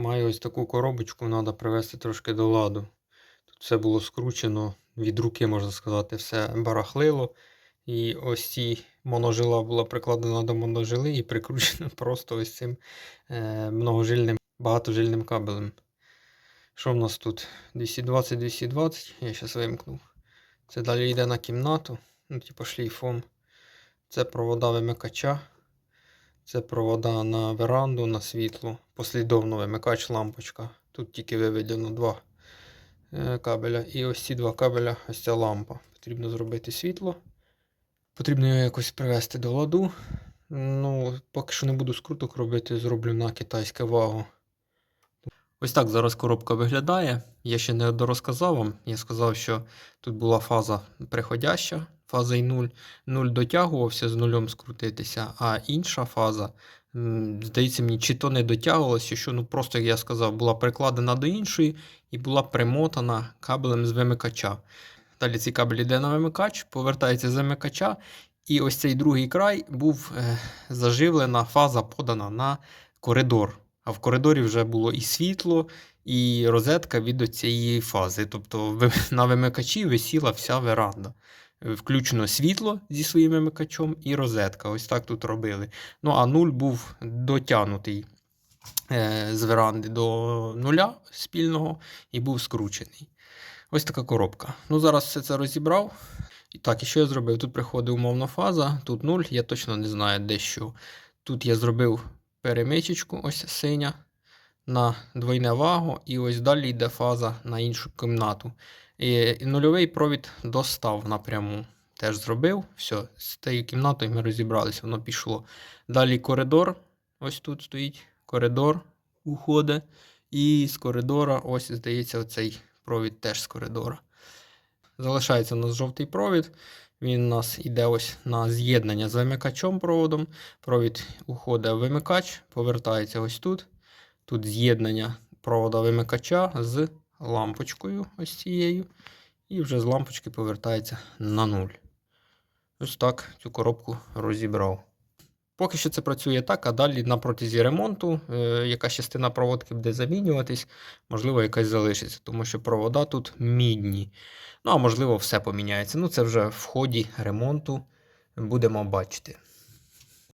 маю ось таку коробочку, треба привести трошки до ладу. Тут все було скручено від руки, можна сказати, все барахлило. І ось ці моножила була прикладена до моножили і прикручена просто ось цим е, многожильним, багатожильним кабелем. Що в нас тут? 220-220, я зараз вимкнув. Це далі йде на кімнату, ну, типу шлейфом. Це провода вимикача. Це провода на веранду, на світло. Послідовно вимикач, лампочка. Тут тільки виведено два е, кабеля. І ось ці два кабеля, ось ця лампа. Потрібно зробити світло. Потрібно його якось привести до ладу. Ну, поки що не буду скруток робити, зроблю на китайське вагу. Ось так зараз коробка виглядає. Я ще не дорозказав вам. Я сказав, що тут була фаза приходяща, фаза і 0. 0 дотягувався з нульом скрутитися, а інша фаза, здається мені, чи то не дотягувалася, що ну просто, як я сказав, була прикладена до іншої і була примотана кабелем з вимикача. Далі цей кабель йде на вимикач, повертається з вимикача, і ось цей другий край був е, заживлена фаза подана на коридор. А в коридорі вже було і світло, і розетка від цієї фази. Тобто на вимикачі висіла вся веранда. Включно світло зі своїм вимикачом і розетка. Ось так тут робили. Ну а нуль був дотягнутий е, з веранди до нуля спільного і був скручений. Ось така коробка. Ну, зараз все це розібрав. І так, і що я зробив? Тут приходить умовна фаза, тут 0, я точно не знаю де що. Тут я зробив перемичечку, ось синя, на двойне вагу, і ось далі йде фаза на іншу кімнату. І, нульовий провід достав напряму. Теж зробив. Все, з тією кімнатою ми розібралися, воно пішло. Далі коридор. Ось тут стоїть коридор, уходить. І з коридора, ось, здається, оцей провід теж з коридора. Залишається у нас жовтий провід. Він у нас йде ось на з'єднання з вимикачом проводом. Провід уходить в вимикач, повертається ось тут. Тут з'єднання провода вимикача з лампочкою ось цією. І вже з лампочки повертається на нуль. Ось так цю коробку розібрав. Поки що це працює так, а далі на протязі ремонту е, якась частина проводки буде замінюватись, можливо, якась залишиться, тому що провода тут мідні. Ну, а можливо, все поміняється. Ну, це вже в ході ремонту будемо бачити.